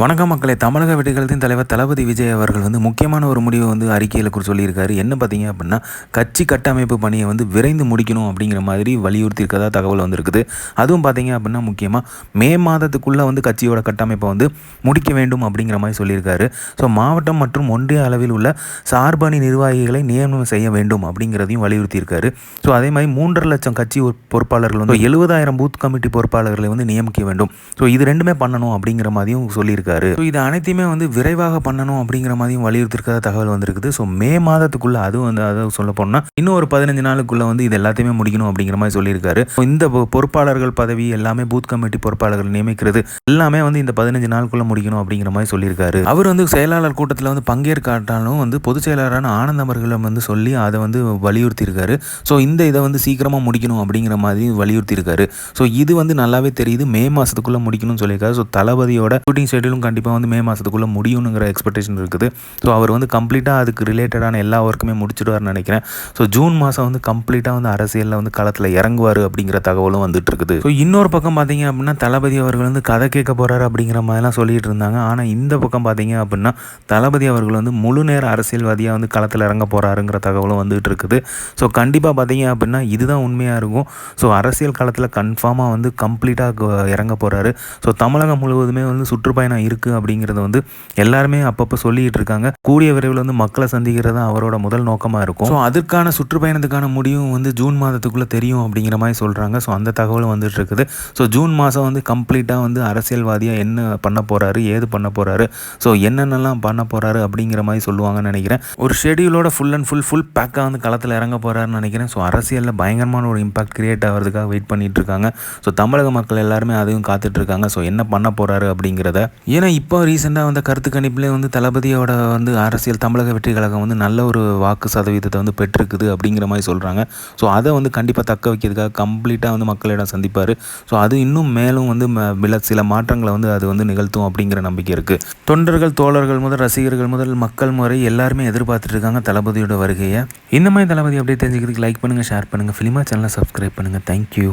வணக்கம் மக்களே. தமிழக வெற்றிகளத்தின் தலைவர் தளபதி விஜய் அவர்கள் வந்து முக்கியமான ஒரு முடிவை வந்து அறிக்கையில் குறித்து சொல்லியிருக்காரு. என்ன பார்த்தீங்க அப்படின்னா கட்சி கட்டமைப்பு பணியை வந்து விரைந்து முடிக்கணும் அப்படிங்கிற மாதிரி வலியுறுத்தியிருக்கதா தகவல் வந்திருக்குது. அதுவும் பார்த்தீங்க அப்படின்னா முக்கியமாக மே மாதத்துக்குள்ளே வந்து கட்சியோட கட்டமைப்பை வந்து முடிக்க வேண்டும் அப்படிங்கிற மாதிரி சொல்லியிருக்காரு. ஸோ மாவட்டம் மற்றும் ஒன்றிய அளவில் உள்ள சார்பணி நிர்வாகிகளை நியமனம் செய்ய வேண்டும் அப்படிங்கிறதையும் வலியுறுத்தியிருக்காரு. ஸோ அதே மாதிரி மூன்றரை லட்சம் கட்சி பொறுப்பாளர்கள் வந்து எழுபதாயிரம் பூத் கமிட்டி பொறுப்பாளர்களை வந்து நியமிக்க வேண்டும். ஸோ இது ரெண்டுமே பண்ணணும் அப்படிங்கிற மாதிரியும் சொல்லியிருக்காரு. ஸோ இது அனைத்தையுமே வந்து விரைவாக பண்ணணும் அப்படிங்கிற மாதிரியும் வலியுறுத்திருக்கிற தகவல் வந்திருக்குது. ஸோ மே மாதத்துக்குள்ள அதுவும் வந்து அதை சொல்ல போனால் இன்னும் ஒரு பதினஞ்சு நாளுக்குள்ள வந்து இது எல்லாத்தையுமே முடிக்கணும் அப்படிங்கிற மாதிரி சொல்லியிருக்காரு. இந்த பொறுப்பாளர்கள் பதவி எல்லாமே பூத் கமிட்டி பொறுப்பாளர்கள் நியமிக்கிறது எல்லாமே வந்து இந்த பதினஞ்சு நாளுக்குள்ள முடிக்கணும் அப்படிங்கிற மாதிரி சொல்லியிருக்காரு. அவர் வந்து செயலாளர் கூட்டத்தில் வந்து பங்கேற்காட்டாலும் வந்து பொதுச் செயலாளரான ஆனந்த் அவர்களும் வந்து சொல்லி அதை வந்து வலியுறுத்தியிருக்காரு. ஸோ இந்த இதை வந்து சீக்கிரமாக முடிக்கணும் அப்படிங்கிற மாதிரி வலியுறுத்தியிருக்காரு. ஸோ இது வந்து நல்லாவே தெரியுது. மே மாதத்துக்குள்ளே முடிக்கணும்னு சொல்லியிருக்காரு. ஸோ தளபதியோட ஷூட்டிங் ஷெட்யூலும் கண்டிப்பாக வந்து மே மாதத்துக்குள்ளே முடியுங்கிற எக்ஸ்பெக்டேஷன் இருக்குது. ஸோ அவர் வந்து கம்ப்ளீட்டாக அதுக்கு ரிலேட்டடான எல்லா ஒர்க்குமே முடிச்சிடுவார்னு நினைக்கிறேன். ஸோ ஜூன் மாதம் வந்து கம்ப்ளீட்டாக வந்து அரசியலில் வந்து களத்தில் இறங்குவார் அப்படிங்கிற தகவலும் வந்துட்டு இருக்குது ஸோ இன்னொரு பக்கம் பார்த்தீங்க அப்படின்னா தளபதி அவர்கள் வந்து கதை கேட்க போகிறாரு அப்படிங்கிற மாதிரிலாம் சொல்லிட்டு இருந்தாங்க. ஆனால் இந்த பக்கம் பார்த்தீங்க அப்படின்னா தளபதி அவர்கள் வந்து முழு நேர அரசியல்வாதியாக வந்து களத்தில் இறங்க போகிறாருங்கிற தகவலும் வந்துட்டு இருக்குது ஸோ கண்டிப்பாக பார்த்தீங்க அப்படின்னா இதுதான் உண்மையாக இருக்கும். ஸோ அரசியல் களத்தில் கன்ஃபார்மாக வந்து கம்ப்ளீட்டாக இறங்க போகிறாரு ஸோ தமிழகம் முழுவதுமே வந்து சுற்றுப்பயணம் இருக்குது அப்படிங்கிறத வந்து எல்லாருமே அப்பப்போ சொல்லிக்கிட்டு இருக்காங்க. கூடிய விரைவில் வந்து மக்களை சந்திக்கிறது தான் அவரோட முதல் நோக்கமாக இருக்கும். ஸோ அதற்கான சுற்றுப்பயணத்துக்கான முடிவும் வந்து ஜூன் மாதத்துக்குள்ளே தெரியும் அப்படிங்கிற மாதிரி சொல்கிறாங்க ஸோ அந்த தகவலும் வந்துட்டு இருக்குது. ஸோ ஜூன் மாதம் வந்து கம்ப்ளீட்டாக வந்து அரசியல்வாதியாக என்ன பண்ண போகிறாரு ஏது பண்ண போகிறாரு ஸோ என்னென்னலாம் பண்ண போகிறாரு அப்படிங்கிற மாதிரி சொல்லுவாங்கன்னு நினைக்கிறேன். ஒரு ஷெடியூலோட ஃபுல் அண்ட் ஃபுல் ஃபுல் பேக்காக வந்து களத்தில் இறங்க போகிறாருன்னு நினைக்கிறேன். ஸோ அரசியலில் பயங்கரமான ஒரு இம்பாக்ட் கிரியேட் ஆகிறதுக்காக வெயிட் பண்ணிட்டு இருக்காங்க. ஸோ தமிழக மக்கள் எல்லாருமே அதையும் காத்துட்டு இருக்காங்க. ஸோ என்ன பண்ண போகிறாரு அப்படிங்கிறத ஏன்னா இப்போ ரீசெண்டாக வந்த கருத்து கணிப்பிலே வந்து தளபதியோட வந்து அரசியல் தமிழக வெற்றி கழகம் வந்து நல்ல ஒரு வாக்கு சதவீதத்தை வந்து பெற்றிருக்குது அப்படிங்கிற மாதிரி சொல்கிறாங்க ஸோ அதை வந்து கண்டிப்பாக தக்க வைக்கிறதுக்காக கம்ப்ளீட்டாக வந்து மக்களிடம் சந்திப்பார். ஸோ அது இன்னும் மேலும் வந்து மில வில சில மாற்றங்களை வந்து அது வந்து நிகழ்த்தும் அப்படிங்கிற நம்பிக்கை இருக்குது தொண்டர்கள் தோழர்கள் முதல் ரசிகர்கள் முதல் மக்கள் முறை எல்லாருமே எதிர்பார்த்துட்டு இருக்காங்க தளபதியோட வருகையை. இந்த மாதிரி தளபதி அப்படியே தெரிஞ்சுக்கிறதுக்கு லைக் பண்ணுங்கள் ஷேர் பண்ணுங்கள் ஃபிலிமா சேனலை சப்ஸ்கிரைப் பண்ணுங்கள் தேங்க்யூ